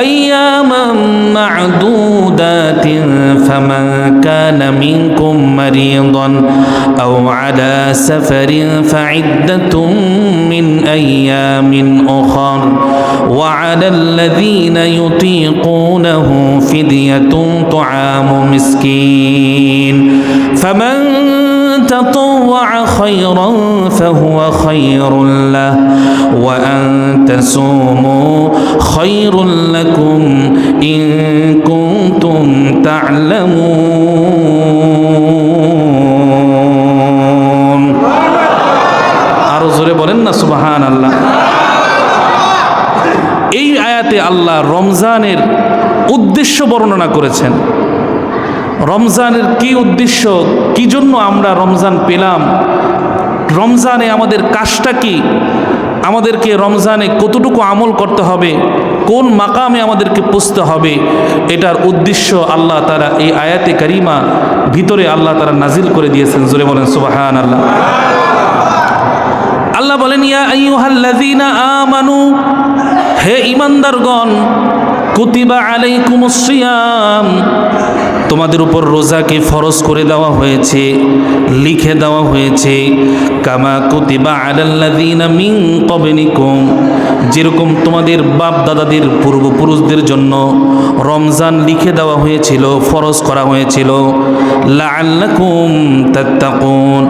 أياما معدودات فمن كان منكم مريضا أو على سفر فعدة من أيام أخر. وعلى الذين يطيقونه فدية طعام مسكين. فمن تطوع خيرا فهو خير له وأن تصوموا خير لكم إن كنتم تعلمون আরো জোরে বলেন না সুবাহান আল্লাহ এই আয়াতে আল্লাহ রমজানের উদ্দেশ্য বর্ণনা করেছেন রমজানের কি উদ্দেশ্য? কি জন্য আমরা রমজান পেলাম? রমজানে আমাদের কাজটা কি? আমাদেরকে রমজানে কতটুকু আমল করতে হবে? কোন মাকামে আমাদেরকে পুষতে হবে? এটার উদ্দেশ্য আল্লাহ তারা এই আয়াতে কারিমা ভিতরে আল্লাহ তারা নাজিল করে দিয়েছেন। জোরে বলেন সুবাহান আল্লাহ আল্লাহ বলেন, ইয়া আমানু, হে ঈমানদারগণ, কুতিবা আলাইকুমুস সিয়াম তোমাদের উপর রোজাকে ফরজ করে দেওয়া হয়েছে, লিখে দেওয়া হয়েছে, কামা কুতিবা আলাল্লাযীনা মিন ক্বাবলিকুম, যেরকম তোমাদের বাপ দাদাদের পূর্বপুরুষদের জন্য রমজান লিখে দেওয়া হয়েছিল, ফরজ করা হয়েছিল। লাআল্লাকুম তাত্তাকুন,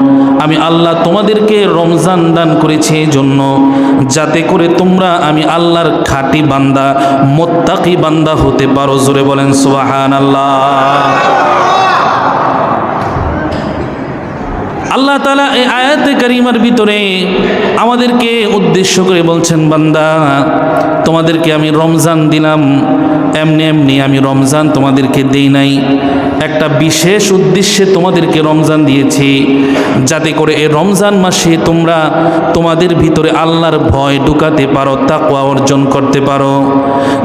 আমি আল্লাহ তোমাদেরকে রমজান দান করেছি এই জন্য, যাতে করে তোমরা আমি আল্লাহর খাঁটি বান্দা, মোত্তাকি বান্দা হতে পারো। জোরে বলেন সুবাহান আল্লাহ আল্লাহ তালা এই আয়াতে কারিমার ভিতরে আমাদেরকে উদ্দেশ্য করে বলছেন, বান্দা, তোমাদেরকে আমি রমজান দিলাম, এমনি এমনি আমি রমজান তোমাদেরকে দেই নাই। একটা বিশেষ উদ্দেশ্যে তোমাদেরকে রমজান দিয়েছি, যাতে করে এই রমজান মাসে তোমরা তোমাদের ভিতরে আল্লাহর ভয় ঢুকাতে পারো, তাকওয়া অর্জন করতে পারো।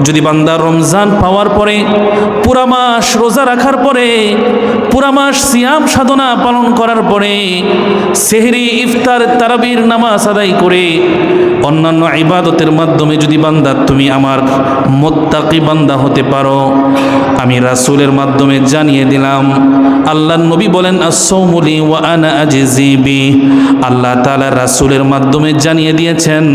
যদি বান্দা রমজান পাওয়ার পরে, পুরা মাস রোজা রাখার পরে, পুরা মাস সিয়াম সাধনা পালন করার পরে, সেহরি, ইফতার, তারাবির নামাজ আদায় করে, অন্যান্য ইবাদতের মাধ্যমে যদি বান্দা, তুমি আমার মোত্তাকি বান্দা হতে পারো। আমি রাসূলের মাধ্যমে জানিয়ে দিলাম। আল্লাহ নবী বলেন আসৌমুলি ওয়া আনা আজিজিবি আল্লাহ তালা রাসুলের মাধ্যমে জানিয়ে দিয়েছেন,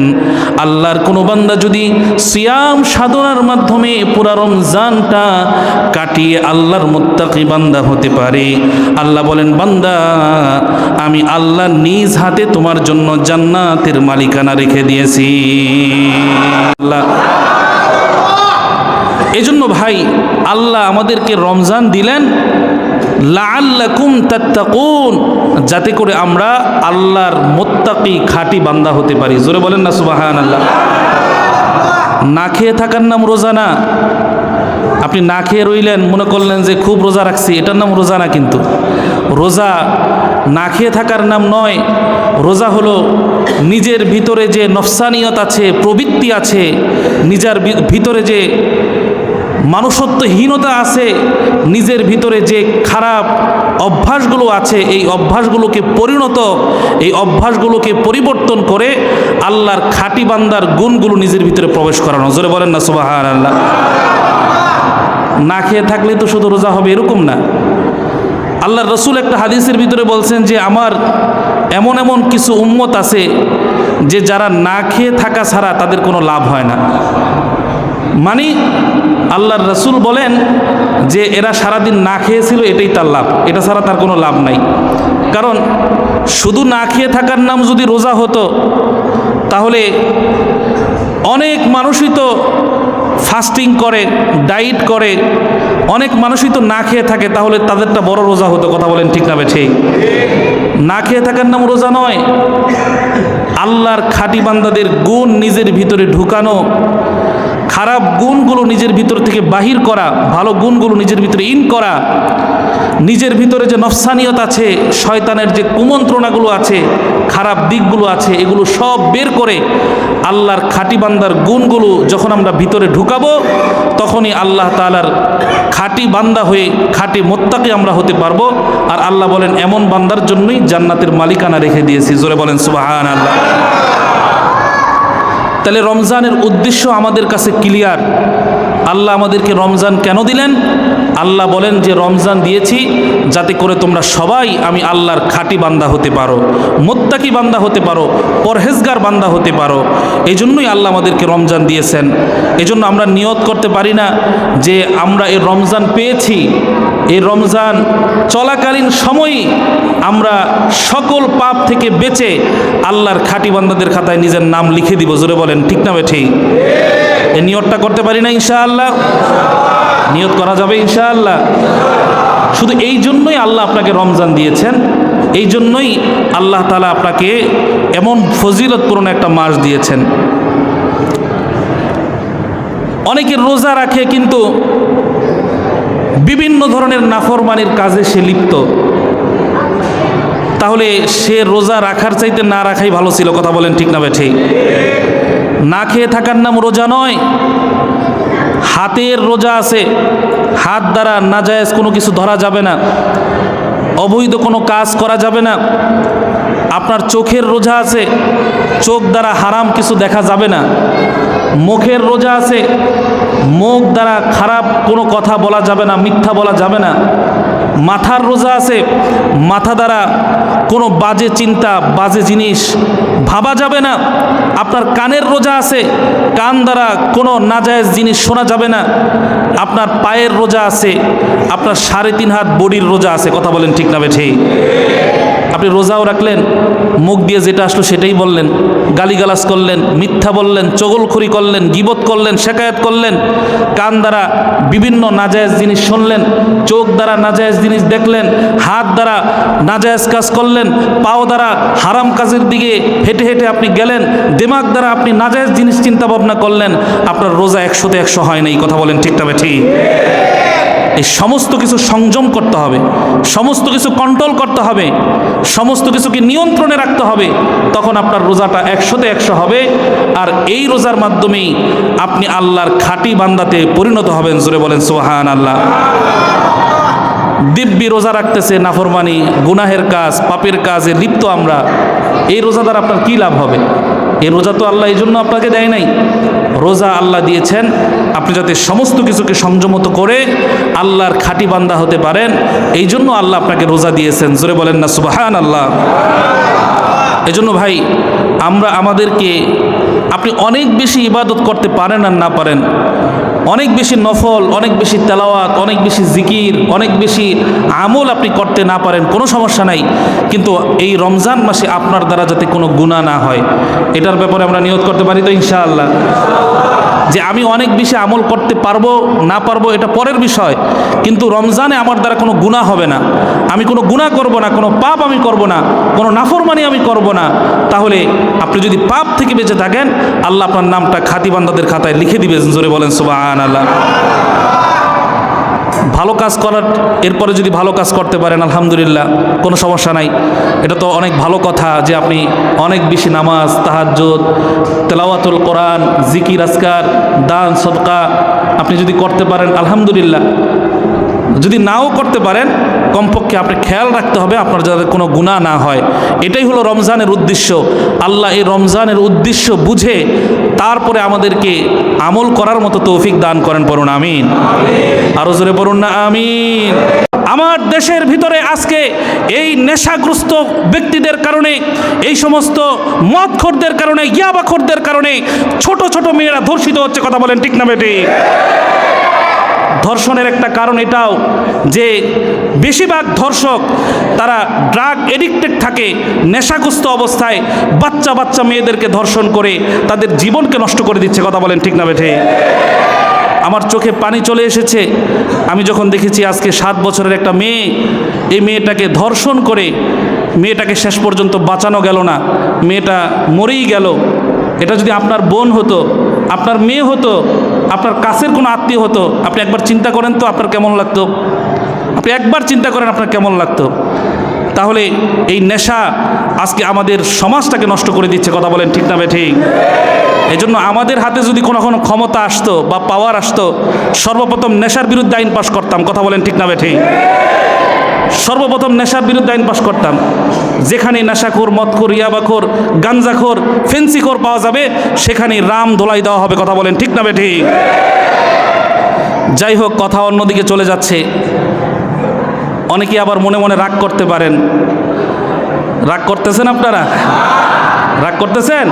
আল্লাহর কোনো বান্দা যদি সিয়াম সাধনার মাধ্যমে পুরা রমজানটা কাটিয়ে আল্লাহর মুত্তাকি বান্দা হতে পারে। আল্লাহ বলেন, বান্দা, আমি আল্লাহ নিজ হাতে তোমার জন্য জান্নাতের মালিকানা রেখে দিয়েছি। আল্লাহ এজন্য ভাই, আল্লাহ আমাদেরকে রমজান দিলেন, লাআল্লাকুম তাত্তাকুন, যাতে করে আমরা আল্লাহর মোত্তাকি খাঁটি বান্দা হতে পারি। জোরে বলেন না সুবাহান আল্লাহ না খেয়ে থাকার নাম রোজা না। আপনি না খেয়ে রইলেন, মনে করলেন যে খুব রোজা রাখছি, এটার নাম রোজা না কিন্তু। রোজা না খেয়ে থাকার নাম নয়, রোজা হলো নিজের ভিতরে যে নফসানিয়ত আছে, প্রবৃত্তি আছে, নিজের ভিতরে যে মানুষত্বহীনতা আছে, নিজের ভিতরে যে খারাপ অভ্যাসগুলো আছে, এই অভ্যাসগুলোকে পরিণত, এই অভ্যাসগুলোকে পরিবর্তন করে আল্লাহর খাঁটি বান্দার গুণগুলো নিজের ভিতরে প্রবেশ করানো। জোরে বলেন না সুবাহার আল্লাহ না খেয়ে থাকলে তো শুধু রোজা হবে, এরকম না। আল্লাহ রসুল একটা হাদিসের ভিতরে বলছেন যে, আমার এমন এমন কিছু উম্মত আছে যে যারা না খেয়ে থাকা ছাড়া তাদের কোনো লাভ হয় না। মানে আল্লাহর রসুল বলেন যে এরা সারাদিন না খেয়েছিল, এটাই তার লাভ। এটা ছাড়া তার কোনো লাভ নাই। কারণ শুধু না খেয়ে থাকার নাম যদি রোজা হতো, তাহলে অনেক মানুষই তো ফাস্টিং করে ডায়েট করে, অনেক মানুষই তো না খেয়ে থাকে, তাহলে তাদেরটা বড় রোজা হতো, কথা বলেন ঠিক না ঠিক না খেয়ে থাকার নাম রোজা নয়। আল্লাহর খাঁটি বান্দাদের গুণ নিজের ভিতরে ঢুকানো খারাপ গুণগুলো নিজের ভিতর থেকে বাহির করা, ভালো গুণগুলো নিজের ভিতরে ইন করা, নিজের ভিতরে যে নফসানিয়ত আছে, শয়তানের যে কুমন্ত্রণাগুলো আছে, খারাপ দিকগুলো আছে, এগুলো সব বের করে আল্লাহর খাঁটি বান্দার গুণগুলো যখন আমরা ভিতরে ঢুকাবো, তখনই আল্লাহ তালার খাঁটি বান্দা হয়ে, খাঁটি মোত্তাকে আমরা হতে পারব। আর আল্লাহ বলেন, এমন বান্দার জন্যই জান্নাতের মালিকানা রেখে দিয়েছি। জোরে বলেন সুবাহান আল্লাহ তাহলে রমজানের উদ্দেশ্য আমাদের কাছে ক্লিয়ার আল্লাহ আমাদেরকে রমজান কেন দিলেন? আল্লাহ বলেন যে, রমজান দিয়েছি যাতে করে তোমরা সবাই আমি আল্লাহর খাঁটি বান্দা হতে পারো, মোত্তাকি বান্দা হতে পারো, পরহেজগার বান্দা হতে পারো। এই জন্যই আল্লাহ আমাদেরকে রমজান দিয়েছেন। এই জন্য আমরা নিয়ত করতে পারি না যে, আমরা এই রমজান পেয়েছি। এই রমজান চলাকালীন সময়ই আমরা সকল পাপ থেকে বেঁচে আল্লাহর খাঁটি বান্দাদের খাতায় নিজের নাম লিখে দিব। জোরে বলেন, ঠিক না ঠিক এই নিয়তটা করতে পারি না ইনশাআল্লাহ? নিয়ত করা যাবে ইনশাআল্লাহ। শুধু এই জন্যই আল্লাহ আপনাকে রমজান দিয়েছেন, এই জন্যই আল্লাহ তালা আপনাকে এমন ফজিলতপূর্ণ একটা মাস দিয়েছেন। অনেকে রোজা রাখে কিন্তু বিভিন্ন ধরনের নাফরমানির কাজে সে লিপ্ত। তাহলে সে রোজা রাখার চাইতে না রাখাই ভালো ছিল, কথা বলেন ঠিক না বেঠে না খেয়ে থাকার নাম রোজা নয়। হাতের রোজা আছে, হাত দ্বারা নাজায়েজ কোনো কিছু ধরা যাবে না, অবৈধ কোনো কাজ করা যাবে না, আপনার চোখের রোজা আছে, চোখ দ্বারা হারাম কিছু দেখা যাবে না, মুখের রোজা আছে, মুখ দ্বারা খারাপ কোনো কথা বলা যাবে না, মিথ্যা বলা যাবে না মাথার রোজা আছে, মাথা দ্বারা কোনো বাজে চিন্তা, বাজে জিনিস ভাবা যাবে না। আপনার কানের রোজা আছে, কান দ্বারা কোনো নাজায়েজ জিনিস শোনা যাবে না। আপনার পায়ের রোজা আছে, আপনার সাড়ে তিন হাত বডির রোজা আছে, কথা বলেন ঠিক না বেঠে? আপনি রোজাও রাখলেন, মুখ দিয়ে যেটা আসলো সেটাই বললেন। গালিগালাজ করলেন, মিথ্যা বললেন, চগলখড়ি করলেন, গিবত করলেন, শেকায়ত করলেন, কান দ্বারা বিভিন্ন নাজায়েজ জিনিস শুনলেন, চোখ দ্বারা নাজায়েজ জিনিস দেখলেন, হাত দ্বারা নাজায়েজ কাজ করলেন, পাও দ্বারা হারাম কাজের দিকে হেঁটে হেঁটে আপনি গেলেন, দিমাগ দ্বারা আপনি নাজায়েজ জিনিস চিন্তা ভাবনা করলেন, আপনার রোজা একশোতে একশো হয় না এই কথা বলেন ঠিক তবে ঠিক। এই সমস্ত কিছু সংযম করতে হবে, সমস্ত কিছু কন্ট্রোল করতে হবে, সমস্ত কিছুকে নিয়ন্ত্রণে রাখতে হবে, তখন আপনার রোজাটা একশোতে একশো হবে। আর এই রোজার মাধ্যমেই আপনি আল্লাহর খাঁটি বান্দাতে পরিণত হবেন। জোরে বলেন সোহান আল্লাহ দিব্যি রোজা রাখতেছে, নাফরমানি, গুনাহের কাজ, পাপের কাজে লিপ্ত আমরা। এই রোজা দ্বারা আপনার কী লাভ হবে? এই রোজা তো আল্লাহ এই জন্য আপনাকে দেয় নাই। রোজা আল্লাহ দিয়েছেন, আপনি যাতে সমস্ত কিছুকে সংযমত করে আল্লাহর খাঁটি বান্দা হতে পারেন, এই জন্য আল্লাহ আপনাকে রোজা দিয়েছেন। জোরে বলেন না সুবাহান আল্লাহ এই জন্য ভাই, আমরা আমাদেরকে, আপনি অনেক বেশি ইবাদত করতে পারেন আর না পারেন অনেক বেশি নফল, অনেক বেশি তেলাওয়াত, অনেক বেশি জিকির, অনেক বেশি আমল আপনি করতে না পারেন, কোনো সমস্যা নাই। কিন্তু এই রমজান মাসে আপনার দ্বারা যাতে কোনো গুণা না হয়, এটার ব্যাপারে আমরা নিয়োগ করতে পারি তো ইনশাআল্লাহ। যে আমি অনেক বেশি আমল করতে পারব, না পারব, এটা পরের বিষয়। কিন্তু রমজানে আমার দ্বারা কোনো গুণা হবে না। আমি কোনো গুণা করব না, কোনো পাপ আমি করব না, কোনো নাফরমানি আমি করব না। তাহলে আপনি যদি পাপ থেকে বেঁচে থাকেন, আল্লাহ আপনার নামটা খাতিবান্ধাদের খাতায় লিখে দিবেন, জোরে বলেন সুবাহ আল্লাহ ভালো কাজ করার, এরপরে যদি ভালো কাজ করতে পারেন, আলহামদুলিল্লাহ, কোনো সমস্যা নাই। এটা তো অনেক ভালো কথা যে আপনি অনেক বেশি নামাজ, তাহাজ্জুদ, তেলাওয়াতুল কোরআন, জিকির আসকার দান, সদকা আপনি যদি করতে পারেন, আলহামদুলিল্লাহ। যদি নাও করতে পারেন, কমপক্ষে আপনি খেয়াল রাখতে হবে, আপনার যাতে কোনো গুণা না হয়। এটাই হলো রমজানের উদ্দেশ্য। আল্লাহ এই রমজানের উদ্দেশ্য বুঝে তারপরে আমাদেরকে আমল করার মতো তৌফিক দান করেন, পড়ুন, আমিন। আরও জোরে পড়ুন না, আমিন। আমার দেশের ভিতরে আজকে এই নেশাগ্রস্ত ব্যক্তিদের কারণে, এই সমস্ত মদখোরদের কারণে, ইয়াবাখোরদের কারণে ছোট ছোট মেয়েরা ধর্ষিত হচ্ছে, কথা বলেন ঠিক না, বেটি? ধর্ষণের একটা কারণ এটাও যে বেশিরভাগ ধর্ষক তারা ড্রাগ এডিক্টেড থাকে, নেশাগ্রস্ত অবস্থায় বাচ্চা বাচ্চা মেয়েদেরকে ধর্ষণ করে তাদের জীবনকে নষ্ট করে দিচ্ছে, কথা বলেন ঠিক না বেঠে? আমার চোখে পানি চলে এসেছে, আমি যখন দেখেছি আজকে সাত বছরের একটা মেয়ে, এই মেয়েটাকে ধর্ষণ করে মেয়েটাকে শেষ পর্যন্ত বাঁচানো গেল না, মেয়েটা মরেই গেল। এটা যদি আপনার বোন হতো, আপনার মেয়ে হতো আপনার কাছের কোনো আত্মীয় হতো, আপনি একবার চিন্তা করেন তো আপনার কেমন লাগতো? আপনি একবার চিন্তা করেন আপনার কেমন লাগতো? তাহলে এই নেশা আজকে আমাদের সমাজটাকে নষ্ট করে দিচ্ছে, কথা বলেন ঠিক না ঠিক? এই জন্য আমাদের হাতে যদি কোনো কোনো ক্ষমতা আসতো বা পাওয়ার আসতো, সর্বপ্রথম নেশার বিরুদ্ধে আইন পাশ করতাম, কথা বলেন ঠিক না ঠিক? সর্বপ্রথম নেশার বিরুদ্ধে আইন পাশ করতাম। যেখানে নেশাখোর, মদখোর, ইয়াবাখোর, গাঞ্জাখোর, ফেন্সিখোর পাওয়া যাবে সেখানে রাম ধোলাই দেওয়া হবে, কথা বলেন ঠিক না বে ঠিক যাই হোক, কথা অন্যদিকে চলে যাচ্ছে। অনেকে আবার মনে মনে রাগ করতে পারেন। রাগ করতেছেন আপনারা? রাগ করতেছেন?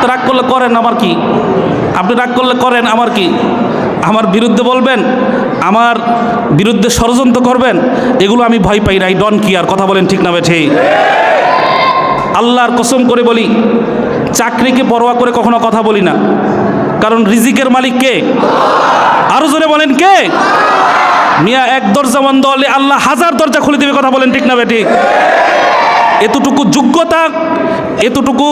তো রাগ করলে করেন আমার কি? আপনি রাগ করলে করেন আমার কি? আমার বিরুদ্ধে বলবেন? আমার বিরুদ্ধে ষড়যন্ত্র করবেন, এগুলো আমি ভয় পাই না এই ডন কি আর কথা বলেন ঠিক না বেঠে। আল্লাহর কসম করে বলি, চাকরিকে পরোয়া করে কখনো কথা বলি না। কারণ রিজিকের মালিক কে? আরও জোরে বলেন কে? মিয়া, এক দরজা বন্ধ হলে আল্লাহ হাজার দরজা খুলে দেবে, কথা বলেন ঠিক না বেঠিক এতটুকু যোগ্যতা, এতটুকু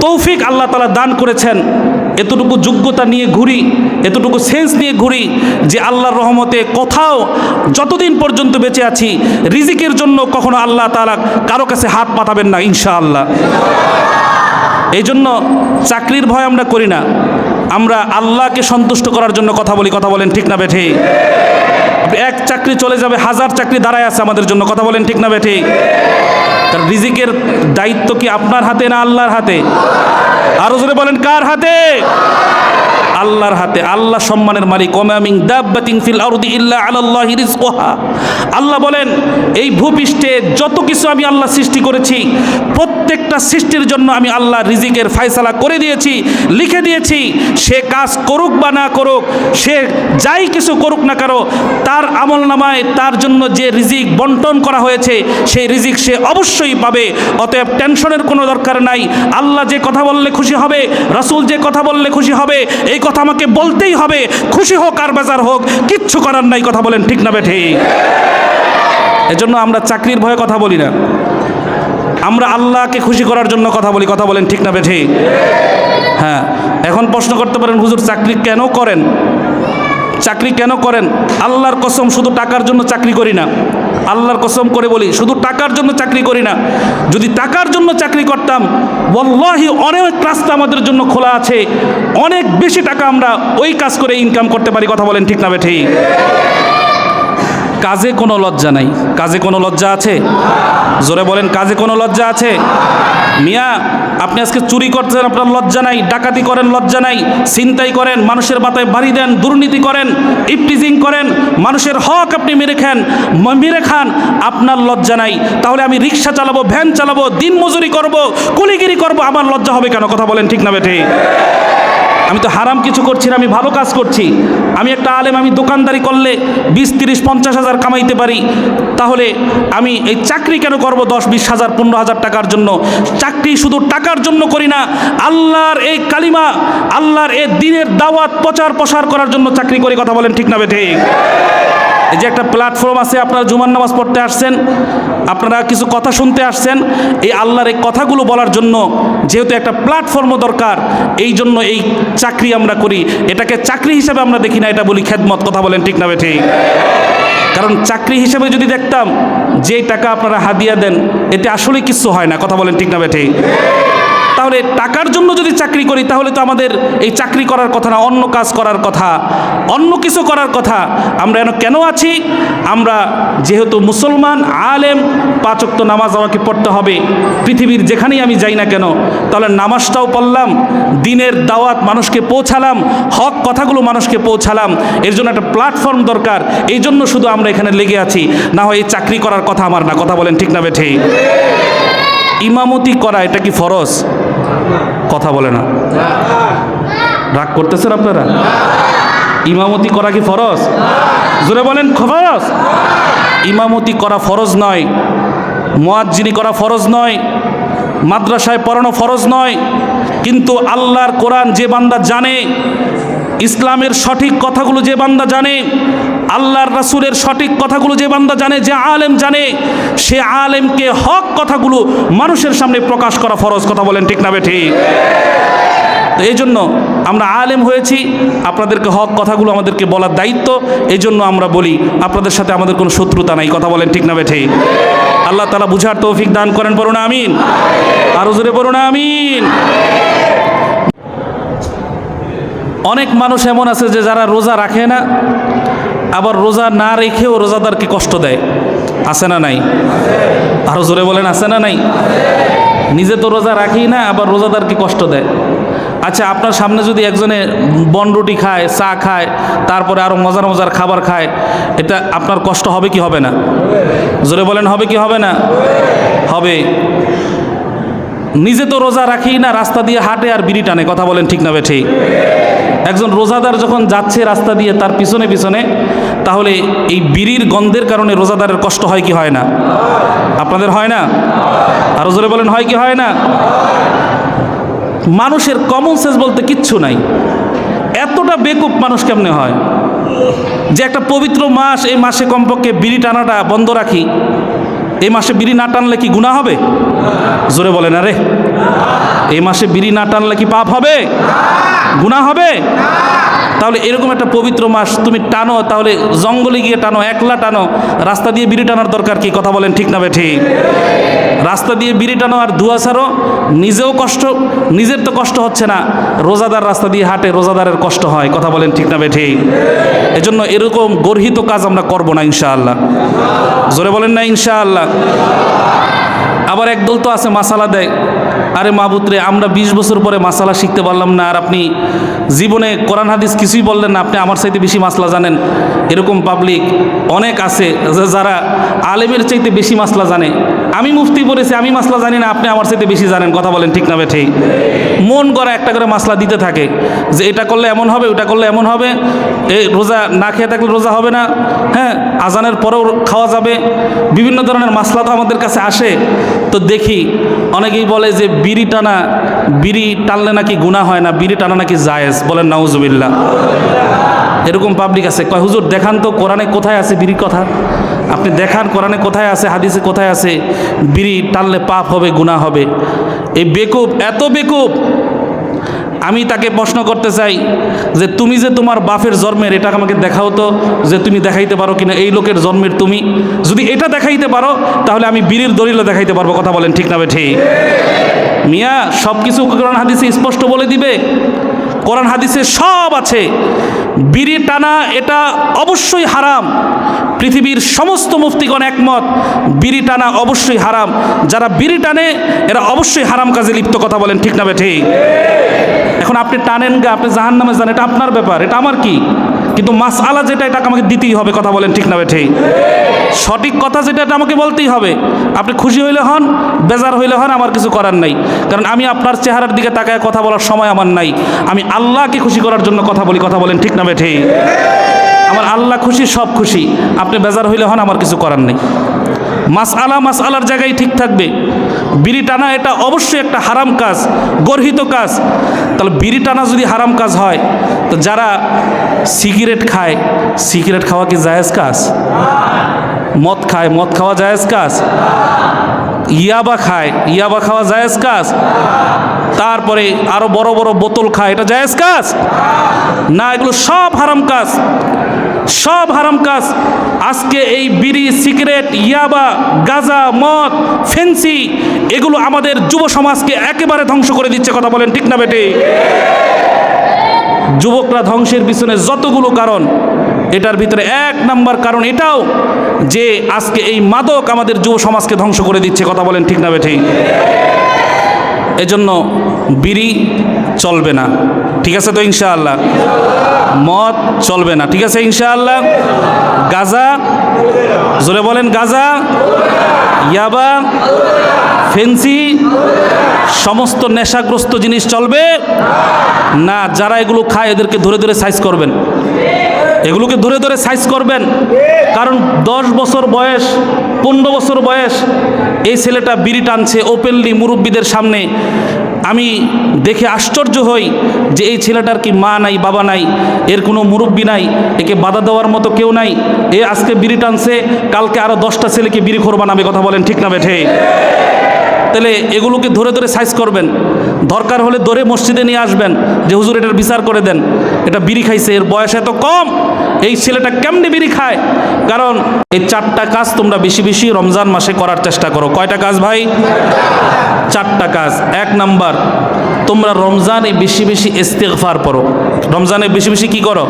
তৌফিক আল্লাহ তালা দান করেছেন, এতটুকু যোগ্যতা নিয়ে ঘুরি, এতটুকু সেন্স নিয়ে ঘুরি যে আল্লাহর রহমতে কোথাও যতদিন পর্যন্ত বেঁচে আছি, রিজিকের জন্য কখনো আল্লাহ তালা কারও কাছে হাত পাতাবেন না, ইনশাআল্লাহ। এই জন্য চাকরির ভয় আমরা করি না। আমরা আল্লাহকে সন্তুষ্ট করার জন্য কথা বলি, কথা বলেন ঠিক না বেঠে এক চাকরি চলে যাবে, হাজার চাকরি দাঁড়ায় আছে আমাদের জন্য। কথা বলেন ঠিক না বেঠে? কারণ রিজিকের দায়িত্ব কি আপনার হাতে না আল্লাহর হাতে? আরও জোরে বলেন, কার হাতে? আল্লাহর হাতে আল্লাহ সম্মানের মালিক। ওমামিং দাব্বাতিং ফিল আরদি ইল্লা আলাল্লাহি রিজকুহা। আল্লাহ বলেন, এই ভূপৃষ্ঠে যত কিছু আমি আল্লাহ সৃষ্টি করেছি, প্রত্যেকটা সৃষ্টির জন্য আমি আল্লাহ রিজিকের ফায়সালা করে দিয়েছি, লিখে দিয়েছি। সে কাজ করুক বা না করুক, সে যাই কিছু করুক না কারও তার আমল নামায় তার জন্য যে রিজিক বন্টন করা হয়েছে, সেই রিজিক সে অবশ্যই পাবে। অতএব টেনশনের কোনো দরকার নাই। আল্লাহ যে কথা বললে খুশি হবে, রাসূল যে কথা বললে খুশি হবে এই কথা আমাকে বলতেই হবে। খুশি হোক আর বেজার হোক, কিচ্ছু করার নাই, কথা বলেন ঠিক না বেঠে। এজন্য আমরা চাকরির ভয়ে কথা বলি না। আমরা আল্লাহকে খুশি করার জন্য কথা বলি, কথা বলেন ঠিক না বেঠে। হ্যাঁ এখন প্রশ্ন করতে পারেন, হুজুর, চাকরি কেন করেন? চাকরি কেন করেন? আল্লাহর কসম, শুধু টাকার জন্য চাকরি করি না। আল্লাহর কসম করে বলি, শুধু টাকার জন্য চাকরি করি না, যদি টাকার জন্য চাকরি করতাম বল্লাহি অনেক রাস্তা আমাদের জন্য খোলা আছে, অনেক বেশি টাকা আমরা ওই কাজ করে ইনকাম করতে পারি, কথা বলেন ঠিক না বেঠেই কাজে কোনো লজ্জা নাই। কাজে কোনো লজ্জা আছে? জোরে বলেন, কাজে কোনো লজ্জা আছে? মিয়া, আপনি আজকে চুরি করছেন, আপনার লজ্জা নাই, ডাকাতি করেন, লজ্জা নাই চিন্তাই করেন, মানুষের বাতায় বাড়ি দেন, দুর্নীতি করেন, ইপটিজিং করেন, মানুষের হক আপনি মেরে খান মেরে খান, আপনার লজ্জা নাই। তাহলে আমি রিক্সা চালাবো, ভ্যান চালাবো দিন মজুরি করব, কুলিগিরি করব, আমার লজ্জা হবে কেন? কথা বলেন ঠিক না বেঠে। আমি তো হারাম কিছু করছি না, আমি ভালো কাজ করছি। আমি একটা আলেম, আমি দোকানদারি করলে বিশ, তিরিশ, পঞ্চাশ হাজার কামাইতে পারি। তাহলে আমি এই চাকরি কেন করব দশ, বিশ হাজার, পনেরো হাজার টাকার জন্য? চাকরি শুধু টাকার জন্য করি না, আল্লাহর এই কালিমা, আল্লাহর এই দিনের দাওয়াত প্রচার প্রসার করার জন্য চাকরি করে, কথা বলেন ঠিক না বেঠে এই যে একটা প্ল্যাটফর্ম আছে, আপনারা জুমার নামাজ পড়তে আসছেন, আপনারা কিছু কথা শুনতে আসছেন, এই আল্লাহর এই কথাগুলো বলার জন্য যেহেতু একটা প্ল্যাটফর্মও দরকার, এই জন্য এই চাকরি আমরা করি। এটাকে চাকরি হিসাবে আমরা দেখি না, এটা বলি খেদমত, কথা বলেন ঠিক না ঠিক কারণ চাকরি হিসেবে যদি দেখতাম যে টাকা আপনারা হাদিয়া দেন, এতে আসলে কিছু হয় না, কথা বলেন ঠিক না ঠিক তাহলে টাকার জন্য যদি চাকরি করি, তাহলে তো আমাদের এই চাকরি করার কথা না, অন্য কাজ করার কথা, অন্য কিছু করার কথা। আমরা এন কেন আছি? আমরা যেহেতু মুসলমান, আলেম পাচক্ত নামাজ আমাকে পড়তে হবে। পৃথিবীর যেখানেই আমি যাই না কেন, তাহলে নামাজটাও পড়লাম, দিনের দাওয়াত মানুষকে পৌঁছালাম, হক কথাগুলো মানুষকে পৌঁছালাম। এর জন্য একটা প্ল্যাটফর্ম দরকার। এই জন্য শুধু আমরা এখানে লেগে আছি। না হয় এই চাকরি করার কথা আমার না। কথা বলেন ঠিক না বেঠে। ইমামতি করা, এটা কি ফরজ? কথা বলে না। রাগ করতেছেন আপনারা? ইমামতি করা কি ফরজ? জোরে বলেন, ফরজ। ইমামতি করা ফরজ নয়, মোয়াজ্জিনি করা ফরজ নয়, মাদ্রাসায় পড়ানো ফরজ নয়, কিন্তু আল্লাহর কোরআন যে বান্দা জানে ইসলামের সঠিক কথাগুলো যে বান্দা জানে, আল্লাহর রাসুলের সঠিক কথাগুলো যে বান্দা জানে, যে আলেম জানে, সে আলেমকে হক কথাগুলো মানুষের সামনে প্রকাশ করা ফরজ কথা বলেন ঠিক না ঠিক? তো এই জন্য আমরা আলেম হয়েছি, আপনাদেরকে হক কথাগুলো আমাদেরকে বলার দায়িত্ব, এই জন্য আমরা বলি, আপনাদের সাথে আমাদের কোনো শত্রুতা নাই, কথা বলেন ঠিক না বেঠে আল্লাহ তালা বুঝার তৌফিক দান করেন না আমিন। আরও জোরে না আমিন। অনেক মানুষ এমন আছে যে যারা রোজা রাখে না, আবার রোজা না রেখেও রোজাদারকে কষ্ট দেয়। আছে না নাই? আরও জোরে বলেন, আছে না নাই? নিজে তো রোজা রাখি না, আবার রোজাদারকে কষ্ট দেয়। আচ্ছা আপনার সামনে যদি একজনে বনরুটি খায়, চা খায়, তারপরে আরও মজার মজার খাবার খায়, এটা আপনার কষ্ট হবে কি হবে না? জোরে বলেন, হবে কি হবে না? হবে। নিজে তো রোজা রাখি না, রাস্তা দিয়ে হাঁটে আর বিড়ি টানে, কথা বলেন ঠিক না ঠিক? একজন রোজাদার যখন যাচ্ছে রাস্তা দিয়ে তার পিছনে পিছনে, তাহলে এই বিড়ির গন্ধের কারণে রোজাদারের কষ্ট হয় কি হয় না? আপনাদের হয় না? আরও জোরে বলেন, হয় কি হয় না? মানুষের কমন সেন্স বলতে কিচ্ছু নাই। এতটা বেকুব মানুষ কেমনে হয়? যে একটা পবিত্র মাস, এই মাসে কমপক্ষে বিড়ি টানাটা বন্ধ রাখি। এই মাসে বিড়ি না টানলে কি গুণা হবে? জোরে বলে না রে এই মাসে বিড়ি না টানলে কি পাপ হবে? গুণা হবে? তাহলে এরকম একটা পবিত্র মাস তুমি টানো, তাহলে জঙ্গলে গিয়ে টানো, একলা টানো, রাস্তা দিয়ে বিড়ি টানার দরকার কি? কথা বলেন ঠিক না বে ঠিক? রাস্তা দিয়ে বিড়ি টানো আর ধোয়া ছাড়ো, নিজেও কষ্ট, নিজের তো কষ্ট হচ্ছে না, রোজাদার রাস্তা দিয়ে হাঁটে রোজাদারের কষ্ট হয়, কথা বলেন ঠিক না বে ঠিক? এজন্য এরকম গর্হিত কাজ আমরা করব না ইনশাআল্লাহ। জোরে বলেন না ইনশাআল্লাহ। আবার একদল তো আছে, মাসালা দেয় আরে মাবুত্রে আমরা বিশ বছর পরে মাসালা শিখতে পারলাম না, আর আপনি জীবনে কোরআন হাদিস কিছুই বললেন না, আপনি আমার চাইতে বেশি মাসলা জানেন। এরকম পাবলিক অনেক আছে যারা আলেমের চাইতে বেশি মাসলা জানে। আমি মুফতি পড়েছি, আমি মাসলা জানি না, আপনি আমার চাইতে বেশি জানেন, কথা বলেন ঠিক না বেঠে মন করা একটা করে মাসলা দিতে থাকে যে এটা করলে এমন হবে, ওটা করলে এমন হবে, এই রোজা না খেয়ে থাকলে রোজা হবে না হ্যাঁ আজানের পরেও খাওয়া যাবে, বিভিন্ন ধরনের মাসলা তো আমাদের কাছে আসে। তো দেখি, অনেকেই বলে যে বিড়ি টানা, বিড়ি টানলে নাকি গুণা হয় না, বিড়ি টানা নাকি জায়েজ, বলেন নাউজুবিল্লাহ। এরকম পাবলিক আছে। কয়, হুজুর দেখান তো কোরআনে কোথায় আছে বিড়ির কথা? আপনি দেখান কোরআনে কোথায় আছে, হাদিসে কোথায় আছে, বিড়ি টানলে পাপ হবে গুণা হবে। এই বেকুব, এত বেকুব। আমি তাকে প্রশ্ন করতে চাই যে তুমি যে তোমার বাপের জন্মের, এটা আমাকে দেখাও তো, যে তুমি দেখাইতে পারো কিনা, এই লোকের জন্মের তুমি। যদি এটা দেখাইতে পারো, তাহলে আমি বীরের দলিলও দেখাইতে পারব, কথা বলেন ঠিক না ঠিক? মিয়া সব কিছু কোরআন হাদিসে স্পষ্ট বলে দিবে। কোরআন হাদিসে সব আছে। বিড়ি টানা, এটা অবশ্যই হারাম। পৃথিবীর সমস্ত মুফতিগণ একমত, বিড়ি টানা অবশ্যই হারাম। যারা বিড়ি টানে, এরা অবশ্যই হারাম কাজে লিপ্ত, কথা বলেন ঠিক না ঠিক? এখন আপনি টানেন গা, আপনি জাহান নামে যান, এটা আপনার ব্যাপার, এটা আমার কি? কিন্তু মাস আলা যেটা, এটা আমাকে দিতেই হবে, কথা বলেন ঠিক না ঠিক। সঠিক কথা যেটা, এটা আমাকে বলতেই হবে। আপনি খুশি হইলে হন, বেজার হইলে হন, আমার কিছু করার নাই। কারণ আমি আপনার চেহারার দিকে তাকায় কথা বলার সময় আমার নাই। আমি আল্লাহকে খুশি করার জন্য কথা বলি, কথা বলেন ঠিক না বেঠে আমার আল্লাহ খুশি, সব খুশি। আপনি বেজার হইলে হন, আমার কিছু করার নেই। মাস আলা মাস আলার জায়গায় ঠিক থাকবে। বিড়ি টানা এটা অবশ্যই একটা হারাম কাজ, গর্হিত কাজ। তাহলে বিড়ি টানা যদি হারাম কাজ হয়, তো যারা সিগারেট খায়, সিগারেট খাওয়া কি জায়েজ কাজ? মদ খায়, মদ খাওয়া জায়েজ কাজ? ইয়াবা খায়, ইয়াবা খাওয়া জায়েজ কাজ? তারপরে আরও বড় বড় বোতল খায়, এটা জায়েজ কাজ? না, এগুলো সব হারাম কাজ। সব হারাম কাজ। আজকে এই বিড়ি, সিগারেট, ইয়াবা, গাজা, মদ, ফেন্সি, এগুলো আমাদের যুব সমাজকে একেবারে ধ্বংস করে দিচ্ছে, কথা বলেন ঠিক না বেটে? যুবকরা ধ্বংসের পিছনে যতগুলো কারণ, এটার ভিতরে এক নাম্বার কারণ এটাও যে আজকে এই মাদক আমাদের যুব সমাজকে ধ্বংস করে দিচ্ছে, কথা বলেন ঠিক না বেঠে এজন্য বিড়ি চলবে না। ঠিক আছে তো ইনশাআল্লাহ? মদ চলবে না, ঠিক আছে ইনশাআল্লাহ? গাজা, জোরে বলেন গাজা, ইয়াবা, ফেন্সি, সমস্ত নেশাগ্রস্ত জিনিস চলবে? না, যারা এগুলো খায় এদেরকে ধরে ধরে সাইজ করবেন। এগুলোকে ধরে ধরে সাইজ করবেন। কারণ দশ বছর বয়স, পনেরো বছর বয়স, এই ছেলেটা বিড়ি টানছে ওপেনলি মুরব্বীদের সামনে। আমি দেখে আশ্চর্য হই যে এই ছেলেটার কি মা নাই, বাবা নাই, এর কোনো মুরব্বী নাই, একে বাধা দেওয়ার মতো কেউ নাই, এ আজকে বিড়ি টানছে, কালকে আরও দশটা ছেলেকে বিড়ি খোর বানাবে, কথা বলেন ঠিক না বেঠে? তাহলে এগুলোকে ধরে ধরে সাইজ করবেন। দরকার হলে ধরে মসজিদে নিয়ে আসবেন যে, হুজুর, এটার বিচার করে দেন। এটা বিড়ি খাইছে, এর বয়স এত কম। এই ছেলেটা কেমনি বিড়ি খায়? কারণ এই চারটা কাজ তোমরা বেশি বেশি রমজান মাসে করার চেষ্টা করো। কয়টা কাজ ভাই? চারটা কাজ। এক নাম্বার তোমরা রমজানে বেশি বেশি ইস্তেগফার পড়ো। রমজানে বেশি বেশি কি করো?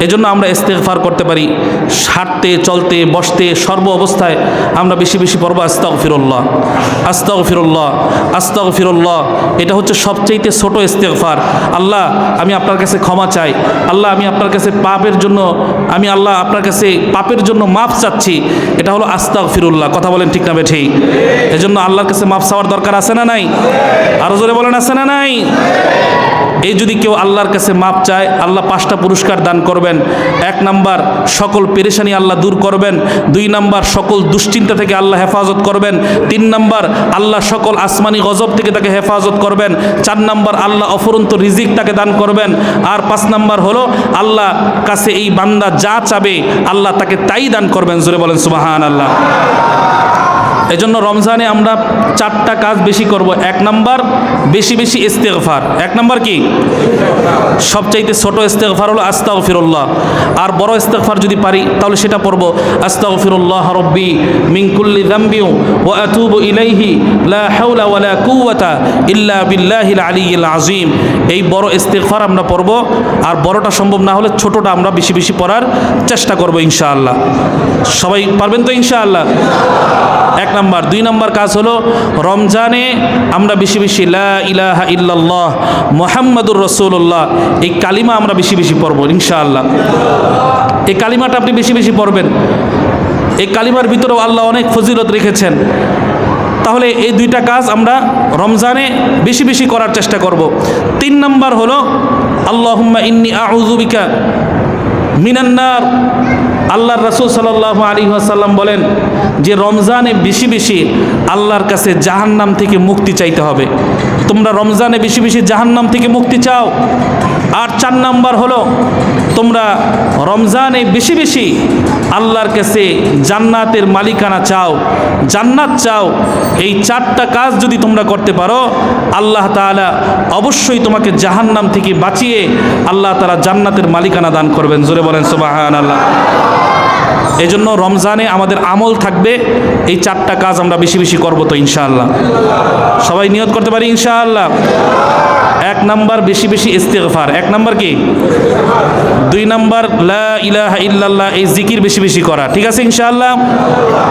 এজন্য আমরা ইস্তেগফার করতে পারি। হাঁটতে, চলতে, বসতে সর্ব অবস্থায় আমরা বেশি বেশি পড়ব আস্তাগ ফিরল্লাহ আস্তাগ ফিরল্লাহ আস্তাগ ফিরল্লাহ এটা হচ্ছে সবচেয়েতে ছোট ইস্তেগফার। আল্লাহ, আমি আপনার কাছে ক্ষমা চাই। আল্লাহ, আমি আপনার কাছে পাপের জন্য, আমি আল্লাহ আপনার কাছে পাপের জন্য মাফ চাচ্ছি। এটা হলো আস্তাগ ফিরুল্লাহ কথা বলেন ঠিক না বেঠেই। এজন্য আল্লাহর কাছে মাফ চাওয়ার দরকার আছে না নাই? আরও জোরে বলেন, আছে না নাই? এই যদি কেউ আল্লাহর কাছে মাপ চায়, আল্লাহ পাঁচটা পুরস্কার দান করবেন। এক নাম্বার, সকল পেরেশানি আল্লাহ দূর করবেন। দুই নাম্বার, সকল দুশ্চিন্তা থেকে আল্লাহ হেফাজত করবেন। তিন নাম্বার, আল্লাহ সকল আসমানি গজব থেকে তাকে হেফাজত করবেন। চার নাম্বার, আল্লাহ অফরন্ত রিজিক তাকে দান করবেন। আর পাঁচ নাম্বার হলো, আল্লাহ কাছে এই বান্দা যা চাবে, আল্লাহ তাকে তাই দান করবেন। জোরে বলেন সুবাহান আল্লাহ এজন্য রমজানে আমরা চারটা কাজ বেশি করব। এক নাম্বার, বেশি বেশি ইস্তেগফার। এক নাম্বার কি? সবচাইতে ছোট ইস্তেগফার হলো আস্তাগ ফিরুল্লাহ আর বড় ইস্তেগফার যদি পারি, তাহলে সেটা পড়ব আস্তাগ ফিরুল্লাহ রব্বি মিনকুল্লি দাম্বিউ ও আতুবু ইলাইহি লা হাওলা ওয়ালা কুওয়াতা ইল্লা বিল্লাহিল আলিয়্যিল আযীম। এই বড় ইস্তেগফার আমরা পড়ব, আর বড়টা সম্ভব না হলে ছোটটা আমরা বেশি বেশি পড়ার চেষ্টা করব ইনশাআল্লাহ। সবাই পারবেন তো ইনশাআল্লাহ? এক নাম্বার, দুই নাম্বার কাজ হলো, রমজানে আমরা বেশি বেশি লা ইলাহা ইল্লাল্লাহ, মোহাম্মদুর রসুল্লাহ এই কালিমা আমরা বেশি বেশি পড়ব, ইনশাআল্লাহ। এই কালিমাটা আপনি বেশি বেশি পড়বেন। এই কালিমার ভিতরেও আল্লাহ অনেক ফজিলত রেখেছেন। তাহলে এই দুইটা কাজ আমরা রমজানে বেশি বেশি করার চেষ্টা করব। তিন নাম্বার হলো আল্লাহ ইন্নি আউযুবিকা মিনান্নার আল্লাহর রাসুল সাল্লাহ আলী আসাল্লাম বলেন যে রমজানে বেশি বেশি আল্লাহর কাছে জাহান্নাম থেকে মুক্তি চাইতে হবে। তোমরা রমজানে বেশি বেশি জাহান্নাম থেকে মুক্তি চাও। আর চার নাম্বার হলো, তোমরা রমজানে বেশি বেশি আল্লাহর কাছে জান্নাতের মালিকানা চাও, জান্নাত চাও, এই চারটা কাজ যদি তোমরা করতে পারো, আল্লাহ তালা অবশ্যই তোমাকে জাহান্নাম থেকে বাঁচিয়ে আল্লাহ তালা জান্নাতের মালিকানা দান করবেন। জোরে বলেন সুবাহান আল্লাহ এই জন্য রমজানে আমাদের আমল থাকবে। এই চারটা কাজ আমরা বেশি বেশি করব তো ইনশাআল্লাহ। সবাই নিয়ত করতে পারি ইনশাআল্লাহ? এক নাম্বার বেশি বেশি ইস্তেগফার। এক নাম্বার কি? দুই নাম্বার লা ইল্লাল্লাহ, এই জিকির বেশি বেশি করা। ঠিক আছে ইনশাআল্লাহ?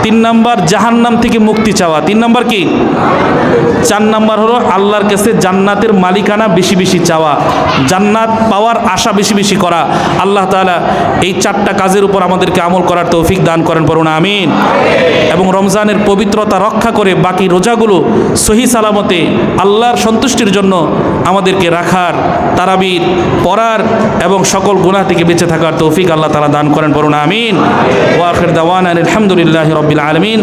তিন নাম্বার জাহান্নাম থেকে মুক্তি চাওয়া। তিন নাম্বার কি? চার নাম্বার হলো আল্লাহর কাছে জান্নাতের মালিকানা বেশি বেশি চাওয়া। জান্নাত পাওয়ার আশা বেশি বেশি করা। আল্লাহ তাআলা এই চারটা কাজের উপর আমাদেরকে আমল করার তৌফিক দান করেন পড়ুন, আমিন। এবং রমজানের পবিত্রতা রক্ষা করে বাকি রোজাগুলো সহি সালামতে আল্লাহর সন্তুষ্টির জন্য আমাদেরকে রাখার, তারাবির, পড়ার এবং সকল গুণা থেকে বেঁচে থাকার তৌফিক আল্লাহ তালা দান করেন পড়ুন, আমিন। ওয়াখের দাওয়ান আলহামদুলিল্লাহ রবিল আলামিন।